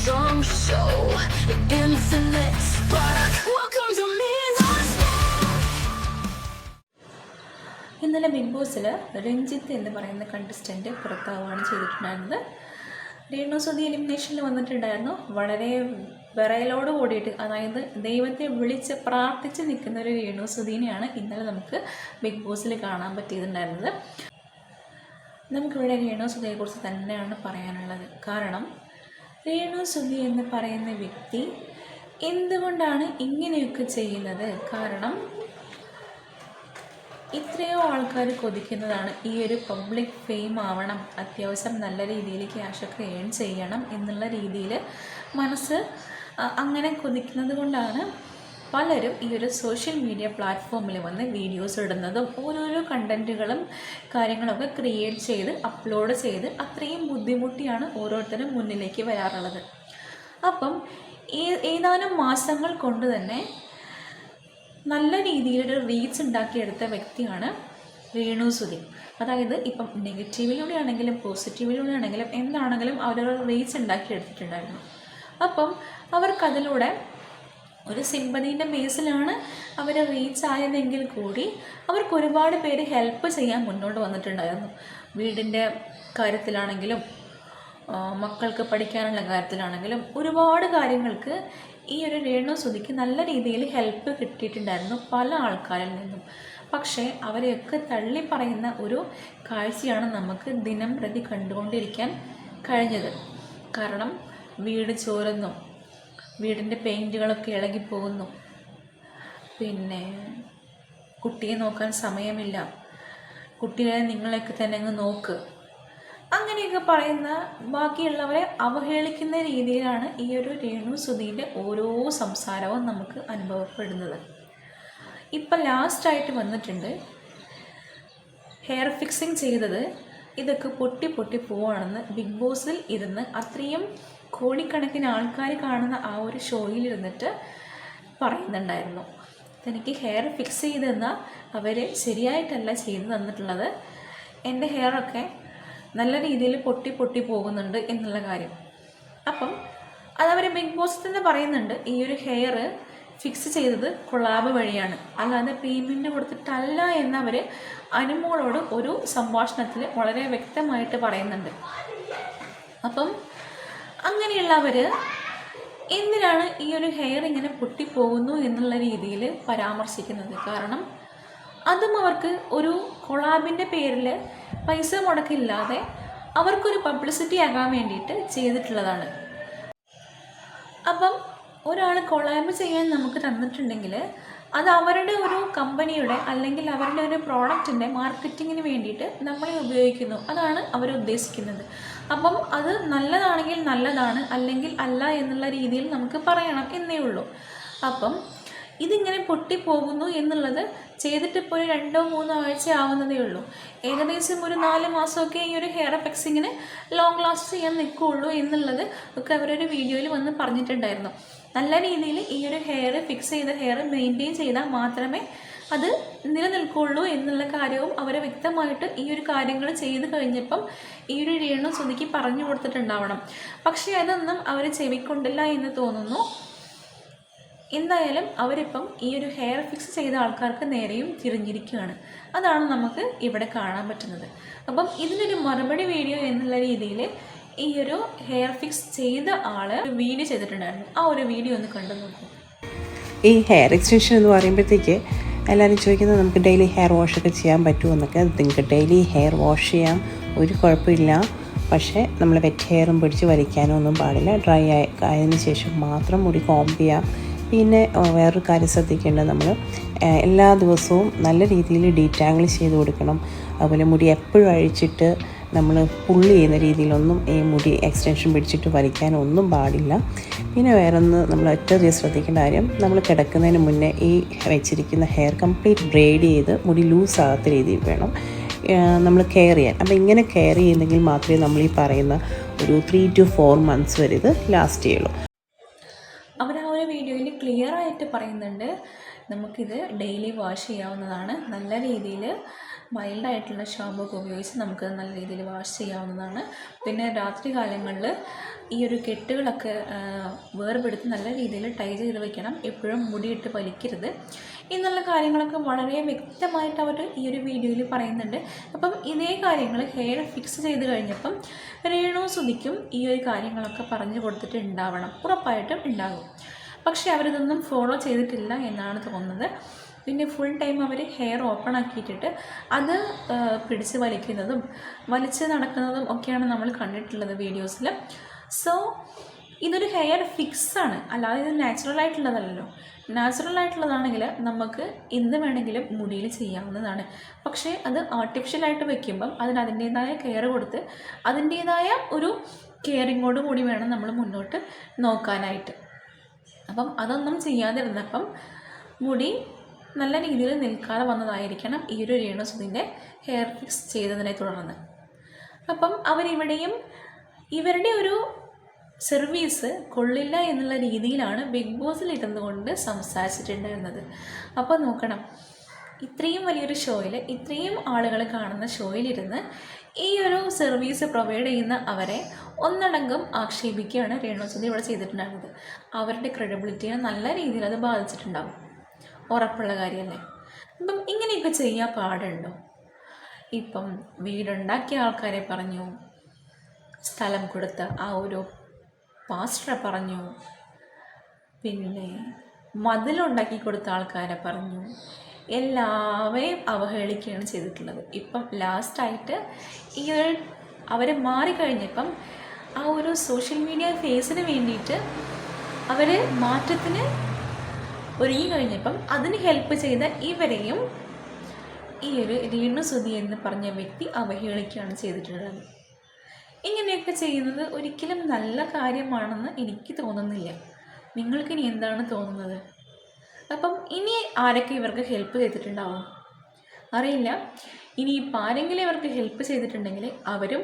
strong show, infinite spark. Welcome to me. ഇന്നലെ big ബോസിൽ രഞ്ജിത്ത് എന്ന് പറയുന്ന കണ്ടസ്റ്റന്റ് പുറത്താവുകയാണ് ചെയ്തിട്ടുണ്ടായിരുന്നത് രേണു സുധി എലിമിനേഷനിൽ വന്നിട്ടുണ്ടായിരുന്നു വളരെ വിറയലോട് കൂടിയിട്ട് അതായത് ദൈവത്തെ വിളിച്ച് പ്രാർത്ഥിച്ച് നിൽക്കുന്ന ഒരു രേണു സുധീനെയാണ് ഇന്നലെ നമുക്ക് ബിഗ് ബോസിൽ കാണാൻ പറ്റിയിട്ടുണ്ടായിരുന്നത് നമുക്കിവിടെ രേണു സുധിയെക്കുറിച്ച് തന്നെയാണ് പറയാനുള്ളത് കാരണം രേണു സുധി എന്ന് പറയുന്ന വ്യക്തി എന്തുകൊണ്ടാണ് ഇങ്ങനെയൊക്കെ ചെയ്യുന്നത്? കാരണം ഇത്രയോ ആൾക്കാർ കൊതിക്കുന്നതാണ് ഈ ഒരു പബ്ലിക് ഫെയിം ആവണം അത്യാവശ്യം നല്ല രീതിയിൽ ക്യാഷൊക്കെ ഏൺ ചെയ്യണം എന്നുള്ള രീതിയിൽ മനസ്സ് അങ്ങനെ കൊതിക്കുന്നത് കൊണ്ടാണ് പലരും ഈ ഒരു സോഷ്യൽ മീഡിയ പ്ലാറ്റ്ഫോമിൽ വന്ന് വീഡിയോസ് ഇടുന്നതും ഓരോരോ കണ്ടന്റുകളും കാര്യങ്ങളൊക്കെ ക്രിയേറ്റ് ചെയ്ത് അപ്ലോഡ് ചെയ്ത് അത്രയും ബുദ്ധിമുട്ടിയാണ് ഓരോരുത്തരും മുന്നിലേക്ക് വരാറുള്ളത്. അപ്പം ഏതാനും മാസങ്ങൾ കൊണ്ട് തന്നെ നല്ല രീതിയിലൊരു റീച്ച് ഉണ്ടാക്കിയെടുത്ത വ്യക്തിയാണ് രേണു സുധി. അതായത് ഇപ്പം നെഗറ്റീവിലൂടെ ആണെങ്കിലും പോസിറ്റീവിലൂടെ ആണെങ്കിലും എന്താണെങ്കിലും അവരൊരു റീച്ച് ഉണ്ടാക്കിയെടുത്തിട്ടുണ്ടായിരുന്നു. അപ്പം അവർക്കതിലൂടെ ഒരു സിമ്പതിന്റെ ബേസിലാണ് അവർ റീച്ച് ആയതെങ്കിൽ കൂടി അവർക്ക് ഒരുപാട് പേര് ഹെൽപ്പ് ചെയ്യാൻ മുന്നോട്ട് വന്നിട്ടുണ്ടായിരുന്നു. വീടിന്റെ കാര്യത്തിലാണെങ്കിലും മക്കൾക്ക് പഠിക്കാനുള്ള കാര്യത്തിലാണെങ്കിലും ഒരുപാട് കാര്യങ്ങൾക്ക് ഈ ഒരു രേണു സുധിക്ക് നല്ല രീതിയിൽ ഹെൽപ്പ് കിട്ടിയിട്ടുണ്ടായിരുന്നു പല ആൾക്കാരിൽ നിന്നും. പക്ഷേ അവരെയൊക്കെ തള്ളി പറയുന്ന ഒരു കാഴ്ചയാണ് നമുക്ക് ദിനം പ്രതി കണ്ടുകൊണ്ടിരിക്കാൻ കഴിഞ്ഞത്. കാരണം വീട് ചോരുന്നു. വീടിന്റെ പെയിന്റുകളൊക്കെ ഇളകിപ്പോകുന്നു. പിന്നെ കുട്ടിയെ നോക്കാൻ സമയമില്ല. കുട്ടികളെ നിങ്ങളെയൊക്കെ തന്നെ അങ്ങ് നോക്ക്. അങ്ങനെയൊക്കെ പറയുന്ന ബാക്കിയുള്ളവരെ അവഹേളിക്കുന്ന രീതിയിലാണ് ഈ ഒരു രേണു സുധീന്റെ ഓരോ സംസാരവും നമുക്ക് അനുഭവപ്പെടുന്നത്. ഇപ്പം ലാസ്റ്റായിട്ട് വന്നിട്ടുണ്ട് ഹെയർ ഫിക്സിങ് ചെയ്തത്. ഇതൊക്കെ പൊട്ടി പൊട്ടി പോവാണെന്ന് ബിഗ് ബോസിൽ ഇരുന്ന് അത്രയും കോടിക്കണക്കിന് ആൾക്കാർ കാണുന്ന ആ ഒരു ഷോയിൽ ഇരുന്നിട്ട് പറയുന്നുണ്ടായിരുന്നു. തനിക്ക് ഹെയർ ഫിക്സ് ചെയ്ത് തന്നാൽ അവർ ശരിയായിട്ടല്ല ചെയ്തു തന്നിട്ടുള്ളത്. എന്റെ ഹെയറൊക്കെ നല്ല രീതിയിൽ പൊട്ടി പൊട്ടി പോകുന്നുണ്ട് എന്നുള്ള കാര്യം. അപ്പം അതവർ ബിഗ് ബോസ് തന്നെ പറയുന്നുണ്ട് ഈ ഒരു ഹെയർ ഫിക്സ് ചെയ്തത് കൊളാബ് വഴിയാണ്. അല്ലാതെ പേയ്മെന്റ് കൊടുത്തിട്ടല്ല എന്നവർ അനുമോളോട് ഒരു സംഭാഷണത്തിൽ വളരെ വ്യക്തമായിട്ട് പറയുന്നുണ്ട്. അപ്പം അങ്ങനെയുള്ളവർ എന്തിനാണ് ഈ ഒരു ഹെയർ ഇങ്ങനെ പൊട്ടിപ്പോകുന്നു എന്നുള്ള രീതിയിൽ പരാമർശിക്കുന്നത്? കാരണം അതും അവർക്ക് ഒരു കൊളാബിന്റെ പേരിൽ പൈസ മുടക്കില്ലാതെ അവർക്കൊരു പബ്ലിസിറ്റി ആകാൻ വേണ്ടിയിട്ട് ചെയ്തിട്ടുള്ളതാണ്. അപ്പം ഒരാൾ കൊളാബ് ചെയ്യാൻ നമുക്ക് തന്നിട്ടുണ്ടെങ്കിൽ അത് അവരുടെ ഒരു കമ്പനിയുടെ അല്ലെങ്കിൽ അവരുടെ ഒരു പ്രോഡക്റ്റിന്റെ മാർക്കറ്റിങ്ങിന് വേണ്ടിയിട്ട് നമ്മളെ ഉപയോഗിക്കുന്നു. അതാണ് അവർ ഉദ്ദേശിക്കുന്നത്. അപ്പം അത് നല്ലതാണെങ്കിൽ നല്ലതാണ് അല്ലെങ്കിൽ അല്ല എന്നുള്ള രീതിയിൽ നമുക്ക് പറയണം എന്നേ ഉള്ളൂ. അപ്പം ഇതിങ്ങനെ പൊട്ടിപ്പോകുന്നു എന്നുള്ളത് ചെയ്തിട്ട് ഇപ്പോൾ ഒരു രണ്ടോ മൂന്നോ ആഴ്ച ആവുന്നതേ ഉള്ളൂ. ഏകദേശം ഒരു നാല് മാസമൊക്കെ ഈ ഒരു ഹെയർ എഫക്സിങ്ങിന് ലോങ് ലാസ്റ്റ് ചെയ്യാൻ നിൽക്കുകയുള്ളൂ എന്നുള്ളത് ഒക്കെ അവരൊരു വീഡിയോയിൽ വന്ന് പറഞ്ഞിട്ടുണ്ടായിരുന്നു. നല്ല രീതിയിൽ ഈ ഒരു ഹെയർ ഫിക്സ് ചെയ്ത ഹെയർ മെയിന്റെയിൻ ചെയ്താൽ മാത്രമേ അത് നിലനിൽക്കുള്ളൂ എന്നുള്ള കാര്യവും അവർ വ്യക്തമായിട്ട് ഈ ഒരു കാര്യങ്ങൾ ചെയ്തു കഴിഞ്ഞപ്പം ഈ ഒരു രീണം സുധിക്ക് പറഞ്ഞു കൊടുത്തിട്ടുണ്ടാവണം. പക്ഷേ അതൊന്നും അവർ ചെവിക്കൊണ്ടില്ല എന്ന് തോന്നുന്നു. എന്തായാലും അവരിപ്പം ഈ ഒരു ഹെയർ ഫിക്സ് ചെയ്ത ആൾക്കാർക്ക് നേരെയും തിരിഞ്ഞിരിക്കുകയാണ്. അതാണ് നമുക്ക് ഇവിടെ കാണാൻ പറ്റുന്നത്. അപ്പം ഇതിനൊരു മറുപടി വീഡിയോ എന്നുള്ള രീതിയിൽ ഈ ഒരു ഹെയർ ഫിക്സ് ചെയ്ത ആൾ വീഡിയോ ചെയ്തിട്ടുണ്ടായിരുന്നു. ആ ഒരു വീഡിയോ ഒന്ന് കണ്ടു നോക്കൂ. ഈ ഹെയർ എക്സ്റ്റൻഷൻ എന്ന് പറയുമ്പോഴത്തേക്ക് എല്ലാവരും ചോദിക്കുന്നത് നമുക്ക് ഡെയിലി ഹെയർ വാഷ് ഒക്കെ ചെയ്യാൻ പറ്റുമോ എന്നൊക്കെ. നിങ്ങൾക്ക് ഡെയിലി ഹെയർ വാഷ് ചെയ്യാം. ഒരു കുഴപ്പമില്ല. പക്ഷേ നമ്മൾ വെറ്റ് ഹെയറും പിടിച്ച് വലിക്കാനോ ഒന്നും പാടില്ല. ഡ്രൈ ആയി ആയതിനു ശേഷം മാത്രം മുടി കോംബ് ചെയ്യാം. പിന്നെ വേറൊരു കാര്യം ശ്രദ്ധിക്കേണ്ടത് നമ്മൾ എല്ലാ ദിവസവും നല്ല രീതിയിൽ ഡീറ്റാങ്കിൾ ചെയ്ത് കൊടുക്കണം. അതുപോലെ മുടി എപ്പോഴും അഴിച്ചിട്ട് നമ്മൾ പുള്ളി ചെയ്യുന്ന രീതിയിലൊന്നും ഈ മുടി എക്സ്റ്റൻഷൻ പിടിച്ചിട്ട് വലിക്കാനൊന്നും പാടില്ല. പിന്നെ വേറൊന്ന് നമ്മൾ ഒറ്റയധികം ശ്രദ്ധിക്കേണ്ട കാര്യം നമ്മൾ കിടക്കുന്നതിന് മുന്നേ ഈ വെച്ചിരിക്കുന്ന ഹെയർ കംപ്ലീറ്റ് ബ്രെയ്ഡ് ചെയ്ത് മുടി ലൂസ് ആകാത്ത രീതിയിൽ വേണം നമ്മൾ കെയർ ചെയ്യാൻ. അപ്പോൾ ഇങ്ങനെ കെയർ ചെയ്യുന്നെങ്കിൽ മാത്രമേ നമ്മൾ ഈ പറയുന്ന ഒരു ത്രീ ടു ഫോർ മന്ത്സ് വരെ ഇത് ലാസ്റ്റ് ചെയ്യുള്ളൂ അവർ ആ ഒരു വീഡിയോയിൽ ക്ലിയർ ആയിട്ട് പറയുന്നുണ്ട്. നമുക്കിത് ഡെയിലി വാഷ് ചെയ്യാവുന്നതാണ്. നല്ല രീതിയിൽ മൈൽഡായിട്ടുള്ള ഷാമ്പു ഒക്കെ ഉപയോഗിച്ച് നമുക്ക് നല്ല രീതിയിൽ വാഷ് ചെയ്യാവുന്നതാണ്. പിന്നെ രാത്രി കാലങ്ങളിൽ ഈ ഒരു കെട്ടുകളൊക്കെ വേർപെടുത്തി നല്ല രീതിയിൽ ടൈ ചെയ്ത് വെക്കണം. എപ്പോഴും മുടിയിട്ട് വലിക്കരുത്. എന്നുള്ള കാര്യങ്ങളൊക്കെ വളരെ വ്യക്തമായിട്ട് അവർ ഈ ഒരു വീഡിയോയിൽ പറയുന്നുണ്ട്. അപ്പം ഇതേ കാര്യങ്ങൾ ഹെയർ ഫിക്സ് ചെയ്ത് കഴിഞ്ഞപ്പം രേണു സുധിക്കും ഈ ഒരു കാര്യങ്ങളൊക്കെ പറഞ്ഞു കൊടുത്തിട്ട് ഉണ്ടാവണം ഉറപ്പായിട്ടും ഉണ്ടാകും. പക്ഷേ അവരിതൊന്നും ഫോളോ ചെയ്തിട്ടില്ല എന്നാണ് തോന്നുന്നത്. പിന്നെ ഫുൾ ടൈം അവർ ഹെയർ ഓപ്പൺ ആക്കിയിട്ടിട്ട് അത് പിടിച്ച് വലിക്കുന്നതും വലിച്ച് നടക്കുന്നതും ഒക്കെയാണ് നമ്മൾ കണ്ടിട്ടുള്ളത് വീഡിയോസിൽ സോ ഇതൊരു ഹെയർ ഫിക്സാണ് അല്ലാതെ ഇത് നാച്ചുറൽ ആയിട്ടുള്ളതല്ലല്ലോ. നാച്ചുറൽ ആയിട്ടുള്ളതാണെങ്കിൽ നമുക്ക് എന്ത് വേണമെങ്കിലും മുടിയിൽ ചെയ്യാവുന്നതാണ്. പക്ഷേ അത് ആർട്ടിഫിഷ്യലായിട്ട് വെക്കുമ്പം അതിന് അതിന്റേതായ കെയർ കൊടുത്ത് അതിന്റേതായ ഒരു കെയറിങ്ങോട് കൂടി വേണം നമ്മൾ മുന്നോട്ട് നോക്കാനായിട്ട്. അപ്പം അതൊന്നും ചെയ്യാതിരുന്നപ്പം മുടി നല്ല രീതിയിൽ നിൽക്കാതെ വന്നതായിരിക്കണം ഈ ഒരു രേണുസുതിന്റെ ഹെയർ ഫിക്സ് ചെയ്തതിനെ തുടർന്ന്. അപ്പം അവരിവിടെയും ഇവരുടെ ഒരു സർവീസ് കൊള്ളില്ല എന്നുള്ള രീതിയിലാണ് ബിഗ് ബോസിൽ ഇരുന്നുകൊണ്ട് സംസാരിച്ചിട്ടുണ്ടായിരുന്നത്. അപ്പോൾ നോക്കണം ഇത്രയും വലിയൊരു ഷോയിൽ ഇത്രയും ആളുകൾ കാണുന്ന ഷോയിലിരുന്ന് ഈ ഒരു സർവീസ് പ്രൊവൈഡ് ചെയ്യുന്ന അവരെ ഒന്നടങ്കം ആക്ഷേപിക്കുകയാണ് രേണുസുതി ഇവിടെ ചെയ്തിട്ടുണ്ടായിരുന്നത്. അവരുടെ ക്രെഡിബിലിറ്റിയെ നല്ല രീതിയിൽ അത് ബാധിച്ചിട്ടുണ്ടാകും ഉറപ്പുള്ള കാര്യമല്ലേ? അപ്പം ഇങ്ങനെയൊക്കെ ചെയ്യാൻ പാടുണ്ടോ? ഇപ്പം വീടുണ്ടാക്കിയ ആൾക്കാരെ പറഞ്ഞു സ്ഥലം കൊടുത്ത് ആ ഒരു പാസ്റ്ററെ പറഞ്ഞു പിന്നെ മതിലുണ്ടാക്കി കൊടുത്ത ആൾക്കാരെ പറഞ്ഞു എല്ലാവരെയും അവഹേളിക്കുകയാണ് ചെയ്തിട്ടുള്ളത്. ഇപ്പം ലാസ്റ്റായിട്ട് ഈ അവർ മാറിക്കഴിഞ്ഞപ്പം ആ ഒരു സോഷ്യൽ മീഡിയ ഫേസിന് വേണ്ടിയിട്ട് അവർ മാറ്റത്തിന് ഒരുങ്ങി കഴിഞ്ഞപ്പം അതിന് ഹെൽപ്പ് ചെയ്ത ഇവരെയും ഈ ഒരു രേണു സുധി എന്ന് പറഞ്ഞ വ്യക്തി അവഹേളിക്കുകയാണ് ചെയ്തിട്ടുള്ളത്. ഇങ്ങനെയൊക്കെ ചെയ്യുന്നത് ഒരിക്കലും നല്ല കാര്യമാണെന്ന് എനിക്ക് തോന്നുന്നില്ല. നിങ്ങൾക്കിനി എന്താണ് തോന്നുന്നത്? അപ്പം ഇനി ആരൊക്കെ ഇവർക്ക് ഹെൽപ്പ് ചെയ്തിട്ടുണ്ടാവും? അറിയില്ല. ഇനി ആരെങ്കിലും ഇവർക്ക് ഹെൽപ്പ് ചെയ്തിട്ടുണ്ടെങ്കിൽ അവരും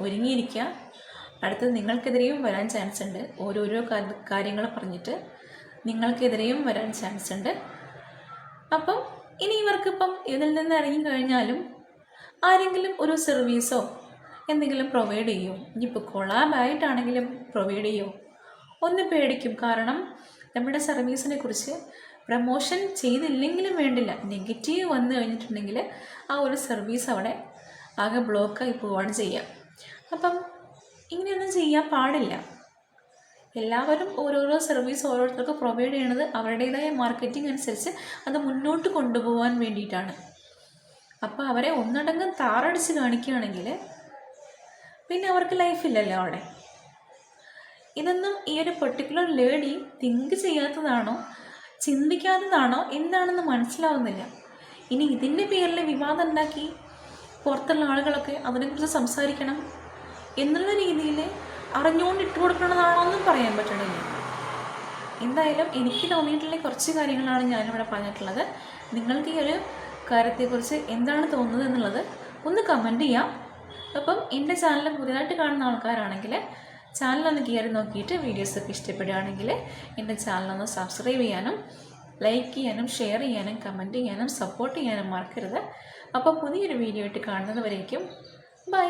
ഒരുങ്ങിയിരിക്കുക. അടുത്തത് നിങ്ങൾക്കെതിരെയും വരാൻ ചാൻസ് ഉണ്ട്. ഓരോരോ കാര്യങ്ങൾ പറഞ്ഞിട്ട് നിങ്ങൾക്കെതിരെയും വരാൻ ചാൻസ് ഉണ്ട്. അപ്പം ഇനി ഇവർക്കിപ്പം ഇതിൽ നിന്ന് ഇറങ്ങി കഴിഞ്ഞാലും ആരെങ്കിലും ഒരു സർവീസോ എന്തെങ്കിലും പ്രൊവൈഡ് ചെയ്യോ? ഇനിയിപ്പോൾ കൊളാബായിട്ടാണെങ്കിലും പ്രൊവൈഡ് ചെയ്യോ? ഒന്ന് പേടിക്കും. കാരണം നമ്മുടെ സർവീസിനെ കുറിച്ച് പ്രമോഷൻ ചെയ്തില്ലെങ്കിലും വേണ്ടില്ല. നെഗറ്റീവ് വന്നു കഴിഞ്ഞിട്ടുണ്ടെങ്കിൽ ആ ഒരു സർവീസ് അവിടെ ആകെ ബ്ലോക്കായി പോവുകയാണ് ചെയ്യുക. അപ്പം ഇങ്ങനെയൊന്നും ചെയ്യാൻ പാടില്ല. എല്ലാവരും ഓരോരോ സർവീസ് ഓരോരുത്തർക്ക് പ്രൊവൈഡ് ചെയ്യണത് അവരുടേതായ മാർക്കറ്റിംഗ് അനുസരിച്ച് അത് മുന്നോട്ട് കൊണ്ടുപോകാൻ വേണ്ടിയിട്ടാണ്. അപ്പോൾ അവരെ ഒന്നടങ്കം താറടിച്ച് കാണിക്കുകയാണെങ്കിൽ പിന്നെ അവർക്ക് ലൈഫില്ലല്ലോ അവിടെ. ഇതൊന്നും ഈ ഒരു പെർട്ടിക്കുലർ ലേഡി തിങ്ക് ചെയ്യാത്തതാണോ ചിന്തിക്കാത്തതാണോ എന്താണെന്ന് മനസ്സിലാവുന്നില്ല. ഇനി ഇതിന്റെ പേരിൽ വിവാദം ഉണ്ടാക്കി പുറത്തുള്ള ആളുകളൊക്കെ അതിനെക്കുറിച്ച് സംസാരിക്കണം എന്നുള്ള രീതിയിൽ അറിഞ്ഞുകൊണ്ട് ഇട്ട് കൊടുക്കണതാണോ എന്നും പറയാൻ പറ്റണില്ല. എന്തായാലും എനിക്ക് തോന്നിയിട്ടുള്ള കുറച്ച് കാര്യങ്ങളാണ് ഞാനിവിടെ പറഞ്ഞിട്ടുള്ളത്. നിങ്ങൾക്ക് ഈ ഒരു കാര്യത്തെക്കുറിച്ച് എന്താണ് തോന്നുന്നത് എന്നുള്ളത് ഒന്ന് കമന്റ് ചെയ്യാം. അപ്പം എന്റെ ചാനൽ പുതിയതായിട്ട് കാണുന്ന ആൾക്കാരാണെങ്കിൽ ചാനലൊന്ന് കയറി നോക്കിയിട്ട് വീഡിയോസ് വീഡിയോസൊക്കെ ഇഷ്ടപ്പെടുകയാണെങ്കിൽ എന്റെ ചാനലൊന്ന് സബ്സ്ക്രൈബ് ചെയ്യാനും ലൈക്ക് ചെയ്യാനും ഷെയർ ചെയ്യാനും കമന്റ് ചെയ്യാനും സപ്പോർട്ട് ചെയ്യാനും മറക്കരുത്. അപ്പോൾ പുതിയൊരു വീഡിയോ ആയിട്ട് കാണുന്നത് വരേക്കും. ബൈ